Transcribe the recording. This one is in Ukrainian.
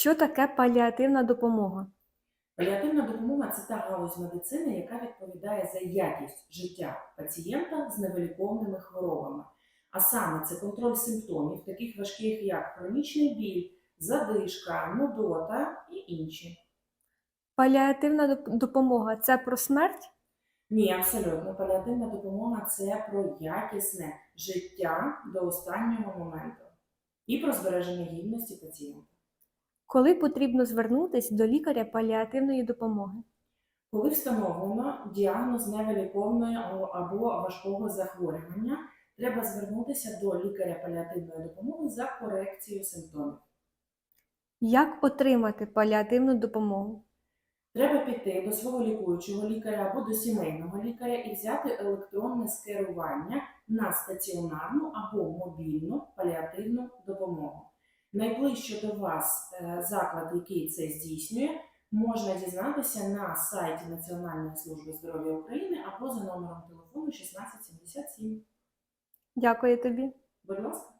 Що таке паліативна допомога? Паліативна допомога це та галузь медицини, яка відповідає за якість життя пацієнта з невиліковними хворобами. А саме це контроль симптомів, таких важких, як хронічний біль, задишка, нудота і інші. Паліативна допомога це про смерть? Ні, абсолютно. Паліативна допомога це про якісне життя до останнього моменту і про збереження гідності пацієнта. Коли потрібно звернутися до лікаря паліативної допомоги? Коли встановлено діагноз невиліковної або- або важкого захворювання, треба звернутися до лікаря паліативної допомоги за корекцією симптомів. Як отримати паліативну допомогу? Треба піти до свого лікуючого лікаря або до сімейного лікаря і взяти електронне скерування на стаціонарну або мобільну паліативну допомогу. Найближче до вас е, заклад, який це здійснює, можна дізнатися на сайті Національної служби здоров'я України або за номером телефону 1677. Дякую тобі. Будь ласка.